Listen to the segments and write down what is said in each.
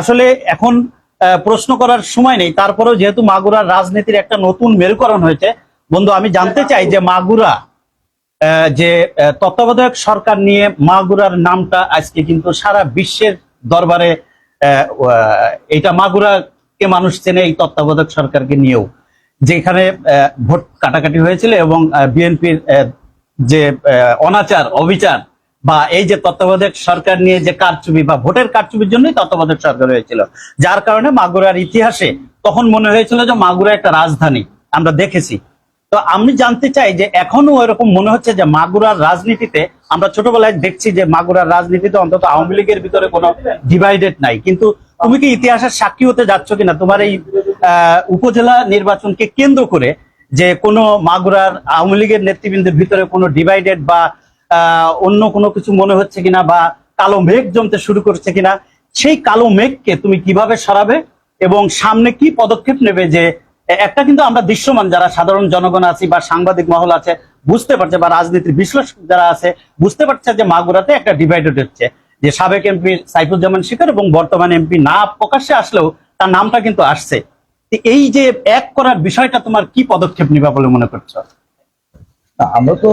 আসলে এখন প্রশ্ন করার সময় নেই। তারপরেও যেহেতু মাগুরার রাজনীতির একটা নতুন মেরুকরণ হয়েছে, বন্ধু, আমি জানতে চাই যে মাগুরা যে তত্ত্বাবধায়ক সরকার নিয়ে মাগুরার নামটা আজকে কিন্তু সারা বিশ্বের দরবারে এটা মাগুরাকে মানুষ চেনে এই তত্ত্বাবধায়ক সরকারকে নিয়েও। যেখানে ভোট কাটাকাটি হয়েছিল এবং বিএনপির যে অনাচার, অবিচার বা এই যে তত্ত্বাবধায়ক সরকার নিয়ে যে কারচুপি বা ভোটের কারচুপির জন্যই তত্ত্বাবধায়ক সরকার হয়েছিল। যার কারণে মাগুরার ইতিহাসে তখন মনে হয়েছিল যে মাগুরা একটা রাজধানী, আমরা দেখেছি। তো আমি জানতে চাই যে এখনও এরকম মনে হচ্ছে যে মাগুরার রাজনীতিতে, আমরা ছোটবেলায় দেখছি যে মাগুরার রাজনীতিতে অন্তত আওয়ামী লীগের ভিতরে কোনো ডিভাইডেড নাই। কিন্তু তুমি কি ইতিহাসের সাক্ষী হতে যাচ্ছ কিনা? তোমার এই উপজেলা নির্বাচনকে কেন্দ্র করে যে কোনো মাগুরার আওয়ামী লীগের নেতৃবৃন্দের ভিতরে কোনো ডিভাইডেড বা অন্য কোনো কিছু মনে হচ্ছে কিনা বা কালো মেঘ জমতে শুরু করছে কিনা, সেই কালো মেঘকে তুমি কীভাবে সরাবে এবং সামনে কি পদক্ষেপ নেবে যে একটা কিন্তু আমরা দৃশ্যমান যারা সাধারণ জনগণ আছি বা সাংবাদিক মহল আছে, বুঝতে পারছে বা রাজনীতির বিশ্লেষক যারা আছে, বুঝতে পারছে যে মাগুরাতে একটা ডিভাইডেড হচ্ছে। যে সাবেক এমপি সাইফুজ্জামান শিকার এবং বর্তমান এমপি না প্রকাশ্যে আসলেও তার নামটা কিন্তু আসছে। এই যে এক করার বিষয়টা তোমার কি পদক্ষেপ নিবা বলে মনে করছ? আমরা তো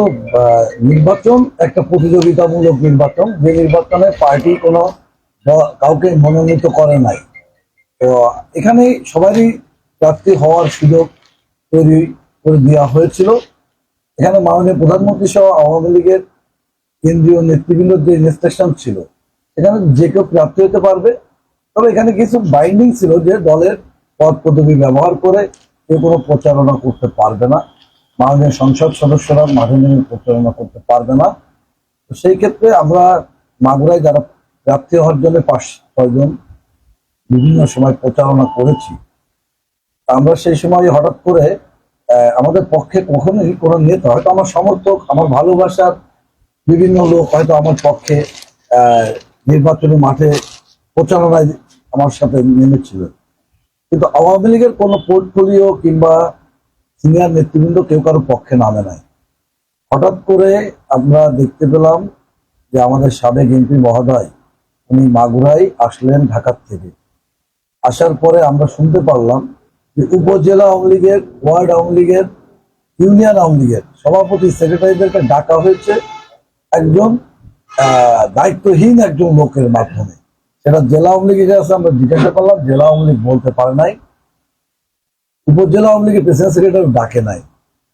নির্বাচন একটা প্রতিযোগিতামূলক নির্বাচন। যে নির্বাচনে পার্টি কোনো কাউকে মনোনীত করে নাই। তো এখানে সবারই প্রার্থী হওয়ার সুযোগ তৈরি করে দেওয়া হয়েছিল। এখানে মাননীয় প্রধানমন্ত্রী সহ আওয়ামী লীগের কেন্দ্রীয় নেতৃবৃন্দ যে ইনস্ট্রাকশন ছিল, এখানে যে কেউ প্রার্থী হতে পারবে। তবে এখানে কিছু বাইন্ডিং ছিল যে দলের পদ পদবি ব্যবহার করে কেউ কোনো প্রচারণা করতে পারবে না। মাননীয় সংসদ সদস্যরা মাঠে নেমে প্রচারণা করতে পারবে না। তো সেই ক্ষেত্রে আমরা মাগুরায় যারা প্রার্থী হওয়ার জন্য পাঁচ ছয়জন বিভিন্ন সময় প্রচারণা করেছি, আমরা সেই সময় হঠাৎ করে আমাদের পক্ষে কখনোই কোনো নেতা, হয়তো আমার সমর্থক, আমার ভালোবাসার বিভিন্ন লোক হয়তো আমার পক্ষে নির্বাচনী মাঠে প্রচারণায় আমার সাথে নেমেছিল। কিন্তু আওয়ামী লীগের কোনো পোর্টফোলিও কিংবা সিনিয়র নেতৃবৃন্দ কেউ কারও পক্ষে নামে নাই। হঠাৎ করে আমরা দেখতে পেলাম যে আমাদের সাবেক এমপি মহোদয়, উনি মাগুরাই আসলেন ঢাকার থেকে। আসার পরে আমরা শুনতে পারলাম যে উপজেলা আওয়ামী লীগের, ওয়ার্ড আওয়ামী লীগের, ইউনিয়ন আওয়ামী লীগের সভাপতি সেক্রেটারিদেরকে ডাকা হয়েছে একজন দায়িত্বহীন একজন লোকের মাধ্যমে। সেটা জেলা আওয়ামী লীগের কাছে আমরা জিজ্ঞাসা করলাম, জেলা আওয়ামী লীগ বলতে পারে নাই। উপজেলা আওয়ামী লীগের প্রেসিডেন্ট সেক্রেটারি ডাকে নাই।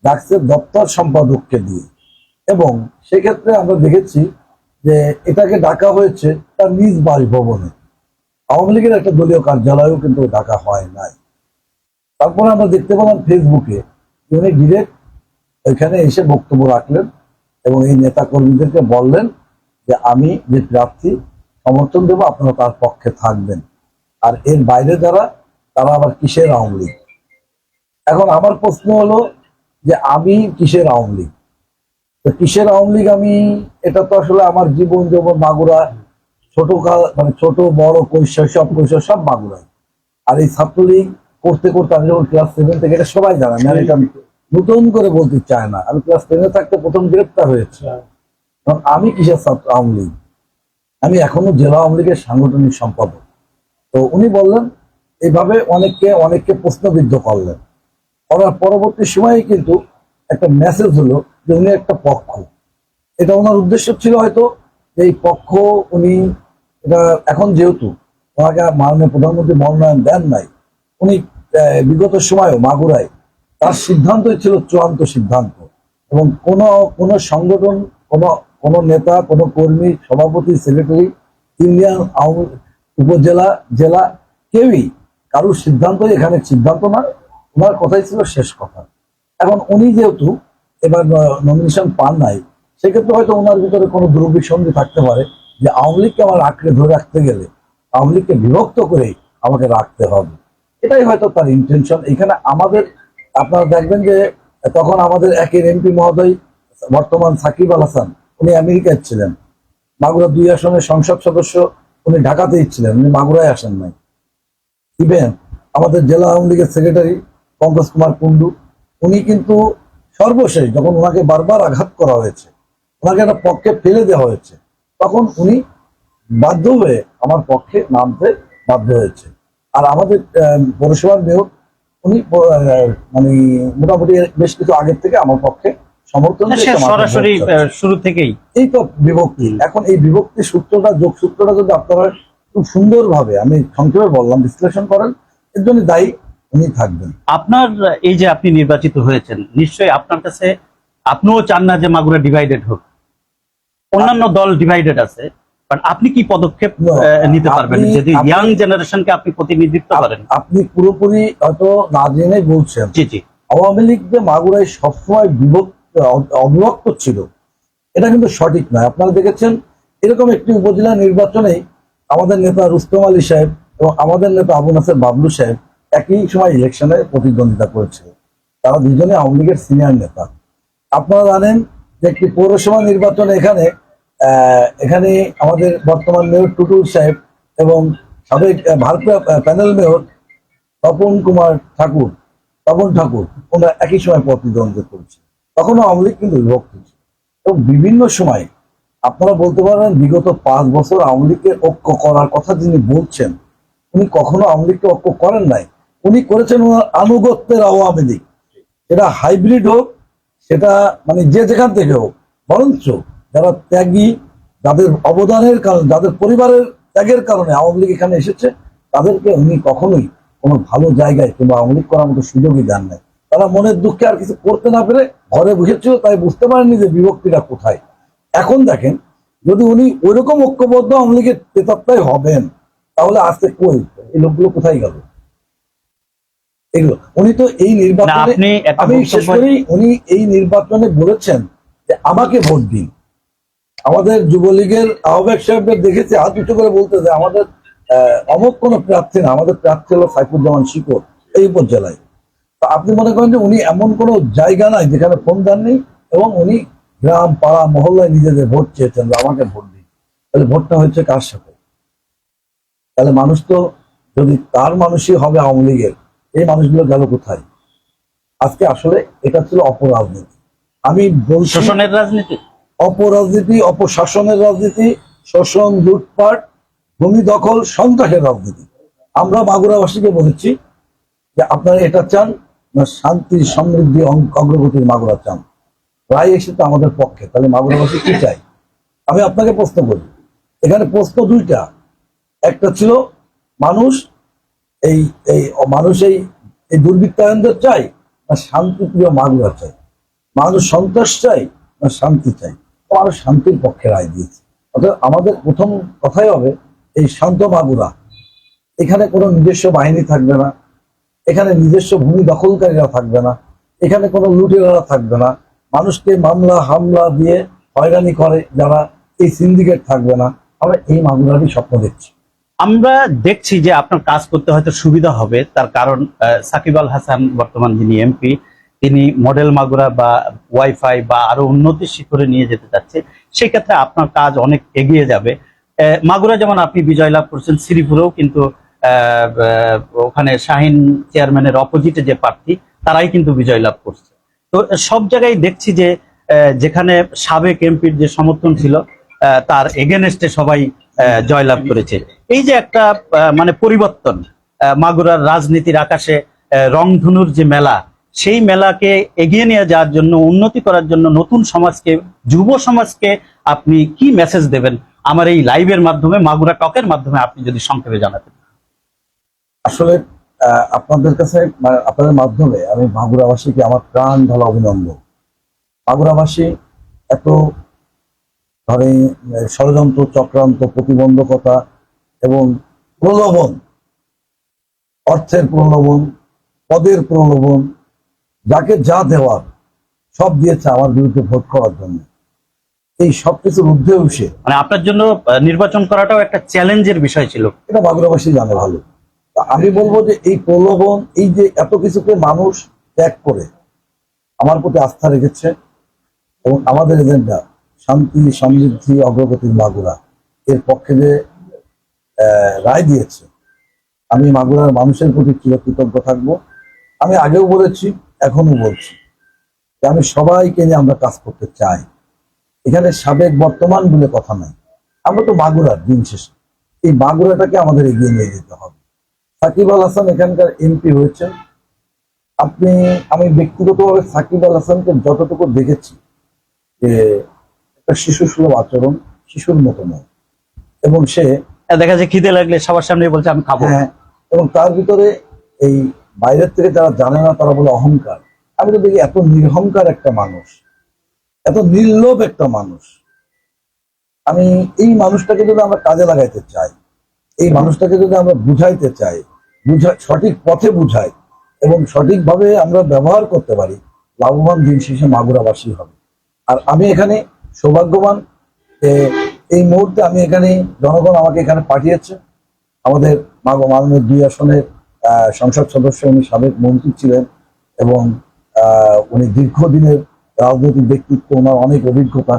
ডাকছে দপ্তর সম্পাদককে দিয়ে। এবং সেক্ষেত্রে আমরা দেখেছি যে এটাকে ডাকা হয়েছে তার নিজ বাসভবনে। আওয়ামী লীগের একটা দলীয় কার্যালয়েও কিন্তু ডাকা হয় নাই। তারপরে আমরা দেখতে পেলাম ফেসবুকে উনি ডিরেক্ট এখানে এসে বক্তব্য রাখলেন এবং এই নেতা কর্মীদেরকে বললেন যে আমি যে প্রার্থী, সমর্থন দেবো, আপনারা তার পক্ষে থাকবেন। আর এর বাইরে যারা, তারা আবার কিসের আওয়ামী লীগ? এখন আমার প্রশ্ন হলো যে আমি কিসের আওয়ামী লীগ? তো কিসের আওয়ামী লীগ আমি এটা তো আসলে আমার জীবন যেমন মাগুরা ছোট কাল মানে ছোট বড় কৈশোর সব কৈশোর সব মাগুরায় আর এই ছাত্রলীগ করতে করতে আমি যখন ক্লাস সেভেন থেকে এটা সবাই জানে মানে এটা নতুন করে বলতে চায় না। আমি ক্লাস টেনে থাকতে প্রথম গ্রেপ্তার হয়েছে। কারণ আমি কিসের ছাত্র? আওয়ামী লীগ। আমি এখনও জেলা আওয়ামী লীগের সাংগঠনিক সম্পাদক। তো উনি বললেন এইভাবে অনেককে অনেককে প্রশ্নবিদ্ধ করলেন। করার পরবর্তী সময়ে কিন্তু একটা মেসেজ হলো যে উনি একটা পক্ষ। এটা ওনার উদ্দেশ্য ছিল হয়তো এই পক্ষ উনি এটা এখন যেহেতু ওনাকে মাননীয় প্রধানমন্ত্রী মনোনয়ন দেন নাই, উনি বিগত সময়েও মাগুরায় তার সিদ্ধান্তই ছিল চূড়ান্ত সিদ্ধান্ত এবং কোন কোন সংগঠন, কোন কোন নেতা, কোন কর্মী, সভাপতি সেক্রেটারি ইউনিয়ন আওয়ামী, উপজেলা, জেলা কেউই কারোর সিদ্ধান্তই এখানে সিদ্ধান্ত না ওনার কথাই ছিল শেষ কথা। এখন উনি যেহেতু এবার নমিনেশন পান নাই, সেক্ষেত্রে হয়তো ওনার ভিতরে কোনো দুর্বিসন্ধি থাকতে পারে যে আওয়ামী লীগকে আমার আঁকড়ে ধরে রাখতে গেলে আওয়ামী লীগকে বিভক্ত করে আমাকে রাখতে হবে। এটাই হয়তো তার ইন্টেনশন এখানে আমাদের, আপনারা দেখবেন যে তখন আমাদের একের এমপি মহোদয়, বর্তমান সাকিব আল হাসান, উনি আমেরিকায় ছিলেন। মাগুরা দুই আসনের সংসদ সদস্য উনি ঢাকাতেই ছিলেন, উনি মাগুরায় আসেন নাই। ইভেন আমাদের জেলা আওয়ামী লীগের সেক্রেটারি পঙ্কজ কুমার কুন্ডু উনি কিন্তু সর্বশেষ যখন ওনাকে বারবার আঘাত করা হয়েছে ওনাকে একটা পক্ষে ফেলে দেওয়া হয়েছে তখন উনি বাধ্য হয়ে আমার পক্ষে নামতে বাধ্য হয়েছে। আর আমাদের পৌরসভার মেয়র উনি মানে মোটামুটি বেশ কিছু আগের থেকে আমার পক্ষে সমর্থন মাঠে সরাসরি শুরু থেকেই। এই তো বিভক্তি। এখন এই বিভক্তি সূত্রটা যোগ সূত্রটা যদি আপনারা খুব সুন্দরভাবে আমি সংক্ষেপে বললাম বিশ্লেষণ করেন এর জন্য দায়ী উনি থাকবেন। আপনার এই যে আপনি নির্বাচিত হয়েছেন নিশ্চয়ই আপনার কাছে আপনিও চান না যে মাগুরা ডিভাইডেড হোক। অন্যান্য দল ডিভাইডেড আছে বাট আপনি কি পদক্ষেপ নিতে পারবেন? যদি ইয়াং জেনারেশনকে আপনি প্রতিনিধিত্ব করেন। আপনি পুরোপুরি হয়তো না জেনে বলছেন জি জি। আওয়ামী লীগ যে মাগুরায় সবসময় বিভক্ত অবিভক্ত ছিল এটা কিন্তু সঠিক নয়। আপনারা দেখেছেন এরকম একটি উপজেলা নির্বাচনে আমাদের নেতা রুস্তম আলী সাহেব এবং আমাদের নেতা আবু নাসের বাবলু সাহেব একই সময় ইলেকশনে প্রতিদ্বন্দ্বিতা করেছিল তারা দুজনে আওয়ামী লীগের সিনিয়র নেতা। আপনারা জানেন যে একটি পৌরসভা নির্বাচনে এখানে এখানে আমাদের বর্তমান মেয়র টুটুল সাহেব এবং সাবেক ভারতীয় প্যানেল মেয়র তপন কুমার ঠাকুর, তপন ঠাকুর, ওনারা একই সময় প্রতিদ্বন্দ্বিতা করছে। তখনও আওয়ামী লীগ কিন্তু বিভক্ত ছিল। এবং বিভিন্ন সময় আপনারা বলতে পারেন বিগত পাঁচ বছর আওয়ামী লীগকে ঐক্য করার কথা যিনি বলছেন, উনি কখনো আওয়ামী লীগকে ঐক্য করেন নাই। উনি করেছেন আনুগত্যের আওয়ামী লীগ। সেটা হাইব্রিড হোক, সেটা মানে যে যেখান থেকে হোক, বরঞ্চ যারা ত্যাগী, যাদের অবদানের কারণে, যাদের পরিবারের ত্যাগের কারণে আওয়ামী লীগ এখানে এসেছে, তাদেরকে উনি কখনোই কোনো ভালো জায়গায় কিংবা আওয়ামী লীগ করার মতো সুযোগই দেন নাই। তারা মনের দুঃখে আর কিছু করতে না পেরে ঘরে বসেছিল, তাই বুঝতে পারেননি যে বিভক্তিটা কোথায়। এখন দেখেন, যদি উনি ওইরকম ঐক্যবদ্ধ আওয়ামী লীগের হবেন, তাহলে আজকে কই? এই লোকগুলো কোথায় গেল? এগুলো। উনি তো এই নির্বাচনে আমি শেষ করি উনি এই নির্বাচনে বলেছেন যে আমাকে ভোট দিন। আমাদের যুবলীগের আহ্বায়ক সাহেবদের দেখেছি হাত উঁচু করে বলতে যে আমাদের আহ, অমুক কোন প্রার্থী না আমাদের প্রার্থী হলো সাইফুজ্জামান শিকর এই উপজেলায়। তো আপনি মনে করেন যে উনি এমন কোনো জায়গা নাই যেখানে ফোন দেননি এবং উনি গ্রাম পাড়া মহল্লায় নিজেদের ভোট চেয়েছেন আমাকে ভোট দিন। তাহলে ভোটটা হচ্ছে কার সাথে? তাহলে মানুষ তো যদি তার মানুষই হবে আওয়ামী লীগের এই মানুষগুলো গেল কোথায়? আজকে আসলে এটা ছিল অপরাজনীতি আমি শোষণের রাজনীতি? অপরাজনীতি অপশাসনের রাজনীতি শোষণ লুটপাট ভূমি দখল সন্ত্রাসের রাজনীতি। আমরা মাগুরাবাসীকে বলেছি যে আপনারা এটা চান না শান্তি সমৃদ্ধি অগ্রগতির মাগুরা চান। রায় তো আমাদের পক্ষে। তাহলে মাগুরাবাসী কি চাই আমি আপনাকে প্রশ্ন করি। এখানে প্রশ্ন দুইটা। একটা ছিল মানুষ এই এই মানুষ এই দুর্বৃত্তায়নদের চাই না শান্তিপ্রিয় মাগুরা চাই? মানুষ সন্ত্রাস চাই না শান্তি চাই? মানুষ শান্তির পক্ষে রায় দিয়েছে। অর্থাৎ আমাদের প্রথম কথাই হবে, এই শান্ত মাগুরা এখানে কোনো নিজস্ব বাহিনী থাকবে না, এখানে নিজস্ব ভূমি দখলকারীরা থাকবে না, এখানে কোনো লুটেরারা থাকবে না। মানুষকে মামলা, হামলা দিয়ে হয়রানি করে যারা এই সিন্ডিকেট থাকবে না। আমরা এই মাগুরারই স্বপ্ন দেখছি। আমরা দেখছি যে আপনার কাজ করতে হয়তো সুবিধা হবে। তার কারণ সাকিব আল হাসান বর্তমান যিনি এমপি, তিনি মডেল মাগুরা বা ওয়াইফাই বা আরও উন্নতির শিখরে নিয়ে যেতে চাচ্ছে সেই ক্ষেত্রে আপনার কাজ অনেক এগিয়ে যাবে। মাগুরা যেমন আপনি বিজয় লাভ করছেন, শ্রীপুরেও কিন্তু ওখানে শাহিন চেয়ারম্যানের অপোজিটে যে প্রার্থী, তারাই কিন্তু বিজয় লাভ করছে। তো সব জায়গায় দেখছি যে যেখানে সাবেক এমপির যে সমর্থন ছিল তার এগেনস্টে সবাই জয়লাভ করেছে। এই যে একটা মানে পরিবর্তন মাগুরার রাজনীতির আকাশে রংধনুর যে মেলা, সেই মেলাকে এগিয়ে নিয়ে যাওয়ার জন্য, উন্নতি করার জন্য নতুন সমাজকে, যুব সমাজকে আপনি কি মেসেজ দেবেন? আমার এই লাইভের মাধ্যমে, মাগুরা টকের মাধ্যমে আপনি যদি সংক্ষেপে জানাতেন। আসলে আপনাদের কাছে মানে আপনাদের মাধ্যমে আমি মাগুরাবাসীকে আমার প্রাণ ঢালা অভিনন্দন। মাগুরাবাসী এত ধরে ষড়যন্ত্র চক্রান্ত প্রতিবন্ধকতা এবং প্রলোভন অর্থের প্রলোভন পদের প্রলোভন যাকে যা দেওয়ার সব দিয়েছে আমার বিরুদ্ধে ভোট করার জন্য। এই সব কিছুর ঊর্ধ্বে উঠে মানে আপনার জন্য নির্বাচন করাটাও একটা চ্যালেঞ্জের বিষয় ছিল। এটা মাগুরাবাসী জানে ভালো। আমি বলব যে এই প্রলোভন এই যে এত কিছুকে মানুষ ত্যাগ করে আমার প্রতি আস্থা রেখেছে এবং আমাদের এজেন্ডা শান্তি, সমৃদ্ধি, অগ্রগতির মাগুরা। এর পক্ষে যে রায় দিয়েছে, আমি মাগুরার মানুষের প্রতি চিরকৃতজ্ঞ থাকব। আমি আগেও বলেছি এখনও বলছি যে আমি সবাইকে নিয়ে আমরা কাজ করতে চাই। এখানে সাবেক বর্তমান বলে কথা নাই। আমরা তো মাগুরার দিন শেষে। এই মাগুরাটাকে আমাদের এগিয়ে নিয়ে যেতে হবে। সাকিব আল হাসান এখানকার এমপি হয়েছেন। আপনি, আমি ব্যক্তিগতভাবে সাকিব আল হাসানকে যতটুকু দেখেছি, যে একটা শিশু সুলভ আচরণ শিশুর মতো নয়। এবং সে দেখা যায় খিদে লাগলে সবার সামনে বলছে আমি খাব হ্যাঁ এবং তার ভিতরে এই বাইরের থেকে যারা জানে না তারা বলে অহংকার। আমি তো দেখি এত নিরহংকার একটা মানুষ এত নির্লোভ একটা মানুষ। আমি এই মানুষটাকে যদি আমরা কাজে লাগাইতে চাই এই মানুষটাকে যদি আমরা বুঝাইতে চাই বুঝা সঠিক পথে বুঝাই এবং সঠিকভাবে আমরা ব্যবহার করতে পারি লাভবান দিন শেষে মাগুরাবাসী হবে। আর আমি এখানে সৌভাগ্যবান এই মুহূর্তে আমি এখানে জনগণ আমাকে এখানে পাঠিয়েছে। আমাদের মাগ মাননীয় দুই আসনের সংসদ সদস্য উনি সাবেক মন্ত্রী ছিলেন এবং উনি দীর্ঘদিনের রাজনৈতিক ব্যক্তিত্ব, ওনার অনেক অভিজ্ঞতা।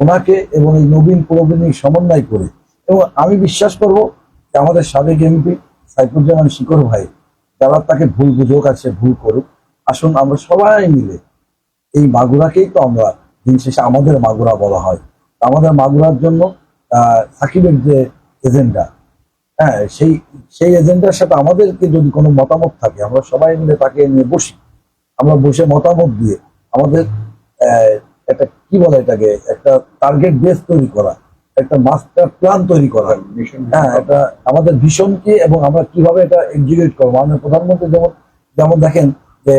ওনাকে এবং এই নবীন প্রবীণ সমন্বয় করে এবং আমি বিশ্বাস করব যে আমাদের সাবেক এমপি সাইফুজ্জামান শিকর ভাই, যারা তাকে ভুল বুঝুক আছে ভুল করুক, আসুন আমরা সবাই মিলে এই মাগুরাকেই তো আমরা দিন শেষে আমাদের মাগুরা বলা হয়। আমাদের মাগুরার জন্য সাকিবের যে এজেন্ডা হ্যাঁ সেই সেই এজেন্ডার সাথে আমাদেরকে যদি কোনো মতামত থাকে আমরা সবাই মিলে তাকে নিয়ে বসি। আমরা বসে মতামত দিয়ে আমাদের একটা কি বলে এটাকে একটা টার্গেট বেস তৈরি করা একটা মাস্টার প্ল্যান তৈরি করা। হ্যাঁ এটা আমাদের ভিশন কি এবং আমরা কীভাবে এটা এক্সিকিউট করব। মাননীয় প্রধানমন্ত্রী যেমন যেমন দেখেন যে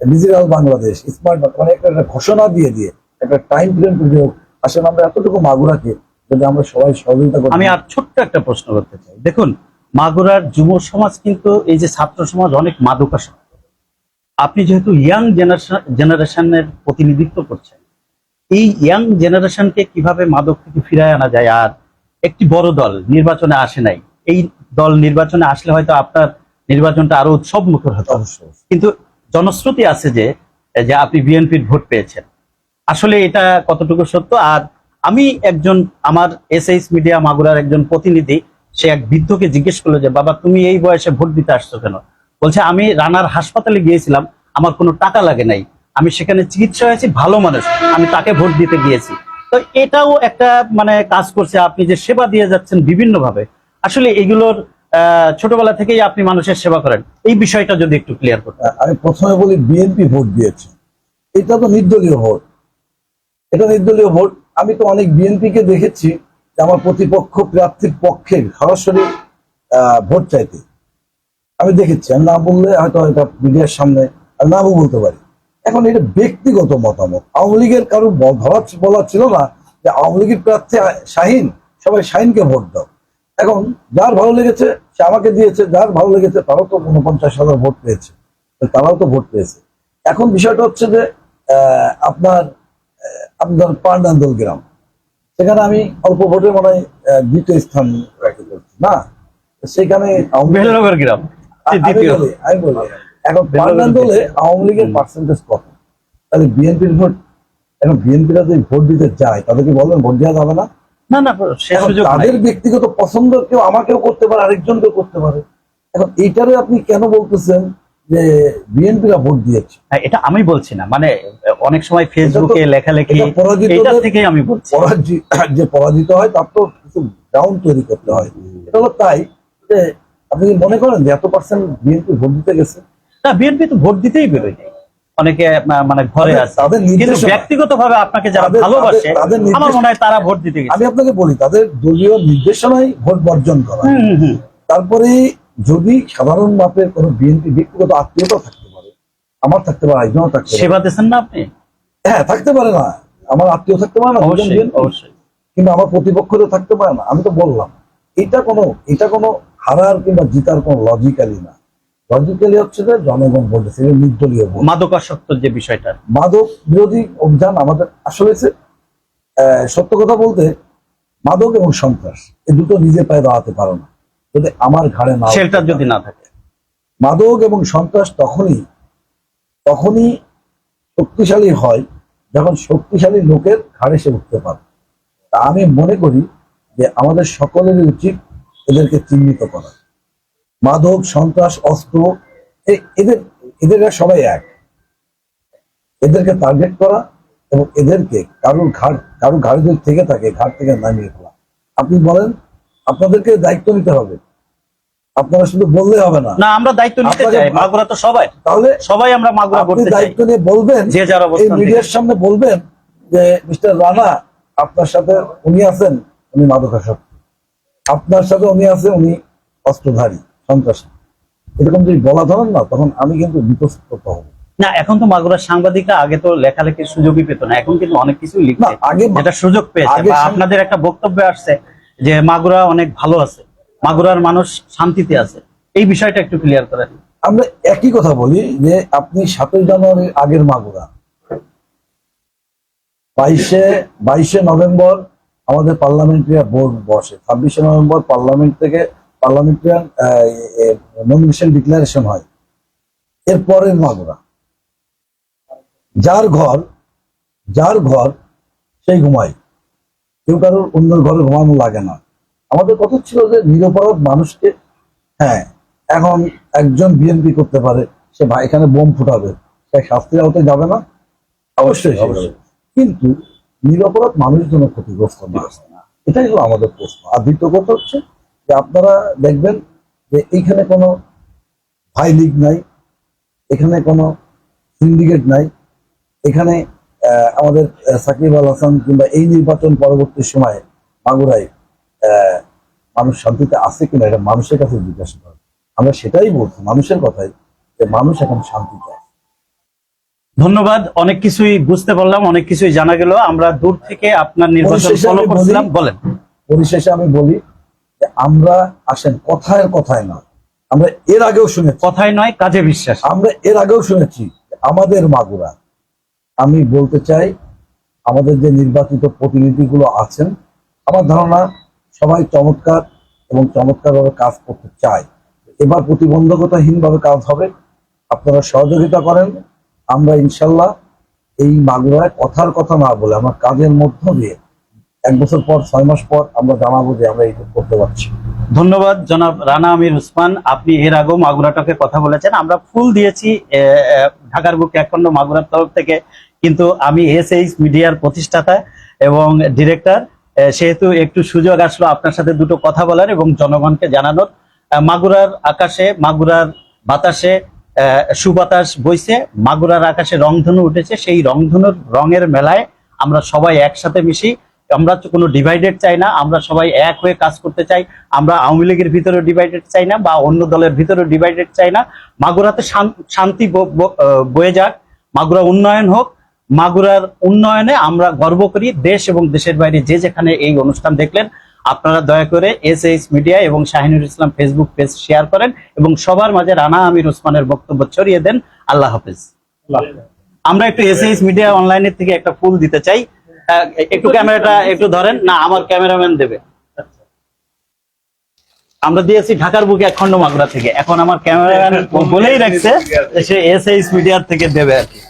ডিজিটাল বাংলাদেশ স্মার্ট মানে একটা একটা ঘোষণা দিয়ে দিয়ে একটা টাইম তৈরি হোক আসলে আমরা এতটুকু মাগুরাকে যদি আমরা সবাই সহযোগিতা করি। আমি আর ছোট্ট একটা প্রশ্ন করতে চাই। দেখুন মাগুরার যুব সমাজ কিন্তু এই যে ছাত্র সমাজ অনেক মাদকাসক্ত। আপনি যেহেতু ইয়াং জেনারেশন জেনারেশনের প্রতিনিধিত্ব করছেন এই ইয়াং জেনারেশনকে কীভাবে মাদক থেকে ফিরায় আনা যায়? আর একটি বড় দল নির্বাচনে আসে নাই। এই দল নির্বাচনে আসলে হয়তো আপনার নির্বাচনটা আরও উৎসব মুখর হতো কিন্তু জনশ্রুতি আছে যে যে আপনি বিএনপির ভোট পেয়েছেন। আসলে এটা কতটুকু সত্য? আর আমি একজন আমার এসএইচ মিডিয়া মাগুরার একজন প্রতিনিধি, সে এক বৃদ্ধকে জিজ্ঞেস করল যে, বাবা, তুমি এই বয়সে ভোট দিতে আসছো কেন? বলছে, আমি রানার হাসপাতালে গিয়েছিলাম, আমার কোনো টাকা লাগে নাই। আমি সেখানে চিকিৎসা হয়েছি ভালো মানুষ। আমি তাকে ভোট দিতে গিয়েছি। তো এটাও একটা মানে কাজ করছে, আপনি যে সেবা দিয়ে যাচ্ছেন বিভিন্ন ভাবে আসলে এগুলোর ছোটবেলা থেকেই আপনি মানুষের সেবা করেন। এই বিষয়টা যদি একটু ক্লিয়ার করতে। আমি প্রথমে বলি, বিএনপি ভোট দিয়েছে। এটা তো নির্দলীয় ভোট। এটা নির্দলীয় ভোট। আমি তো অনেক বিএনপি কে দেখেছি যে আমার প্রতিপক্ষ প্রার্থীর পক্ষে সরাসরি ভোট চাইতে। আমি দেখেছি, আমি না বললে হয়তো এটা মিডিয়ার সামনে আমি নামও বলতে পারি। এখন এটা ব্যক্তিগত মতামত। আওয়ামী লীগের কারও ধরা বলা ছিল না যে আওয়ামী লীগের প্রার্থী শাহিন, সবাই শাহিনকে ভোট দাও। এখন যার ভালো লেগেছে, সে আমাকে দিয়েছে, যার ভালো লেগেছে, তারাও তো উনপঞ্চাশ হাজার ভোট পেয়েছে। তারাও তো ভোট পেয়েছে। এখন বিষয়টা হচ্ছে যে আপনার আপনার পান্ডান্দল গ্রাম। সেখানে আমি অল্প ভোটে মনে হয় দ্বিতীয় স্থান রাখি করছি। না সেখানে আওয়ামী গ্রাম? আমি বলি, এখন বেলনগর পার্লামেন্টে আওয়ামী লীগের। পার্সেন্টেজ কত? তাহলে বিএনপির ভোট এখন বিএনপিরা যদি ভোট দিতে যায় তাদেরকে বলবেন ভোট দেওয়া যাবে না? না না এখন তাদের ব্যক্তিগত পছন্দ কেউ আমাকেও করতে পারে আরেকজনকেও করতে পারে। এখন এইটারে আপনি কেন বলতেছেন? যে বিএনপিরা ভোট দিয়েছে। হ্যাঁ, এটা আমি বলছি না। মানে অনেক সময় ফেসবুকে লেখালেখি এটা থেকে আমি বলছি। যে পরাজিত হয় তার তো কিছু গ্রাউন্ড তৈরি করতে হয়। এটা হলো তাই যে আপনি মনে করেন যে এত পার্সেন্ট বিএনপি ভোট দিতে গেছে? না বিএনপি তো ভোট দিতেই বেরোয় অনেকে মানে ঘরে আছে। তাদের কিন্তু নির্দেশনা- ব্যক্তিগত ভাবে আপনাকে যারা ভালোবাসে আমার মনে হয় তারা ভোট দিতে গেছে। আমি আপনাকে বলি তাদের দলীয় নির্দেশনায় ভোট বর্জন করা। তারপরে যদি সাধারণ মাপের কোনো বিএনপি ব্যক্তিগত আত্মীয়তা থাকতে পারে আমার থাকতে পারে একজনও থাকতে সেবা দিচ্ছেন না আপনি? হ্যাঁ থাকতে পারে না। আমার আত্মীয় থাকতে পারে না অবশ্যই কিন্তু আমার প্রতিপক্ষ তো থাকতে পারে না আমি তো বললাম। এটা কোনো এটা কোনো হারার কিংবা জিতার কোনো লজিক্যালি না। লজিক্যালি হচ্ছে যে জনগণ বলতেছে নির্দলীয় মাদকাসক্ত যে বিষয়টা। মাদক বিরোধী অভিযান আমাদের আসলে আহ, সত্য কথা বলতে মাদক এবং সন্ত্রাস এই দুটো নিজে পায়ে দাঁড়াতে পারো না। যদি আমার ঘাড়ে না শেল্টার যদি না থাকে। মাদক এবং সন্ত্রাস তখনই তখনই শক্তিশালী হয় যখন শক্তিশালী লোকের ঘাড়ে সে উঠতে পারে। তা আমি মনে করি যে আমাদের সকলেরই উচিত এদেরকে চিহ্নিত করা। মাদক সন্ত্রাস অস্ত্র এদের এদের সবাই এক। এদেরকে টার্গেট করা এবং এদেরকে কারোর ঘাট কারোর ঘাড়ে যদি থেকে থাকে ঘাট থেকে নামিয়ে ফেলা। আপনি বলেন আপনাদেরকে দায়িত্ব নিতে হবে। আপনারা শুধু বললে হবে না। না আমরা দায়িত্ব নিতে চাই। মাগুরা তো সবাই। তাহলে সবাই আমরা মাগুরা করতে চাই। দায়িত্ব নিয়ে বলবেন যে যার এই অবস্থান থেকে। মিডিয়ার সামনে বলবেন যে মিস্টার রানা আপনার সাথে উনি আছেন উনি মাদকাসক্ত। আপনার সাথে উনি আছে উনি অস্ত্রধারী সন্ত্রাসী। এরকম যদি বলা ধরেন না তখন আমি কিন্তু বিতস্ত হব। না এখন তো মাগুরার সাংবাদিকরা আগে তো লেখালেখির সুযোগই পেত না এখন কিন্তু অনেক কিছু লিখছে। আগে যেটা সুযোগ পেয়েছে আপনাদের একটা বক্তব্য আসছে যে মাগুরা অনেক ভালো আছে। মাগুরার মানুষ শান্তিতে আছে। এই বিষয়টা একটু ক্লিয়ার করেন আমরা একই কথা বলি যে আপনি সাতই জানুয়ারির আগের মাগুরা। বাইশে বাইশে নভেম্বর আমাদের পার্লামেন্টারিয়ান বোর্ড বসে। ছাব্বিশে নভেম্বর পার্লামেন্ট থেকে পার্লামেন্টারিয়ান নমিনেশন ডিক্লারেশন হয়। এরপরের মাগুরা। যার ঘর যার ঘর সেই ঘুমায়। কেউ কারোর অন্যের ঘরে ঘুমানো লাগে না। আমাদের কথা ছিল যে নিরপরাধ মানুষকে হ্যাঁ এখন একজন বিএনপি করতে পারে সে ভাই এখানে বোম ফুটাবে সে শাস্তির আওতায় যাবে না? অবশ্যই কিন্তু নিরপরাধ মানুষ যেন ক্ষতিগ্রস্ত না এটাই হলো আমাদের প্রশ্ন। আর দ্বিতীয় কথা হচ্ছে যে আপনারা দেখবেন যে এইখানে কোনো ভাই লীগ নাই এখানে কোনো সিন্ডিকেট নাই এখানে আমাদের সাকিব আল হাসান কিংবা এই নির্বাচন পরবর্তী সময়ে মাগুরায় মানুষ শান্তিতে আছে কিনা এটা মানুষের কাছে জিজ্ঞাসা করে। আমরা সেটাই বলছি মানুষের কথাই যে মানুষ এখন শান্তিতে আছে। ধন্যবাদ অনেক কিছুই বুঝতে পারলাম অনেক কিছুই জানা গেল। আমরা দূর থেকে আপনার নির্বাচন পরিশেষে ফলো করছিলাম বলেন। পরিশেষে আমি বলি যে আমরা আসেন কথায় কথায় না আমরা এর আগেও শুনেছি। কথাই নয় কাজে বিশ্বাস। আমরা এর আগেও শুনেছি আমাদের মাগুরা আমি বলতে চাই, আমাদের যে নির্বাচিত প্রতিনিধিগুলো আছেন, আমার ধারণা সবাই চমৎকার এবং চমৎকারভাবে কাজ করতে চায়। এবার প্রতিবন্ধকতাহীনভাবে কাজ হবে। আপনারা সহযোগিতা করেন। আমরা ইনশাল্লাহ এই মাগুরায় কথার কথা না বলে, আমার কাজের মধ্য দিয়ে এক বছর পর, ছয় মাস পর আমরা জানাব যে আমরা এইটা করতে পারছি। ধন্যবাদ, জনাব রানা আমির উসমান। আপনি এর আগেও মাগুরাটাকে কথা বলেছেন। আমরা ফুল দিয়েছি ঢাকার বুকে একখণ্ড মাগুরার তরফ থেকে। কিন্তু আমি এস এইচ মিডিয়ার প্রতিষ্ঠাতা এবং ডিরেক্টর সেহেতু একটু সুযোগ আসলো আপনার সাথে দুটো কথা বলার এবং জনগণকে জানানোর। মাগুরার আকাশে, মাগুরার বাতাসে সুবাতাস বইছে, মাগুরার আকাশে রংধনু উঠেছে, সেই রংধনুর রঙের মেলায় আমরা সবাই একসাথে মিশি। আমরা কোনো ডিভাইডেড চাই না, আমরা সবাই এক হয়ে কাজ করতে চাই। আমরা আওয়ামী লীগের ভিতরে ডিভাইডেড চাই না বা অন্য দলের ভিতরে ডিভাইডেড চাই না। মাগুরাতে শান্তি বয়ে যাক। মাগুরা উন্নয়ন হোক মাগুরার উন্নয়নে আমরা গর্ব করি। দেশ এবং দেশের বাইরে যে যেখানে এই অনুষ্ঠান দেখলেন আপনারা দয়া করে এস এইচ মিডিয়া এবং Shahinur Islam Facebook page share করেন এবং সবার মাঝে রানা আমির ওসমানের বক্তব্য ছড়িয়ে দেন। আল্লাহ হাফেজ। আমরা একটু এস এইচ মিডিয়া অনলাইনের থেকে একটা ফুল দিতে চাই। একটু ক্যামেরাটা একটু ধরেন। না আমার ক্যামেরাম্যান দেবে। আমরা দিয়েছি ঢাকার বুকে এক খন্ড মাগুরা থেকে। এখন আমার ক্যামেরাম্যান বলেই রাখছে সে এস এইচ মিডিয়ার থেকে দেবে আর কি।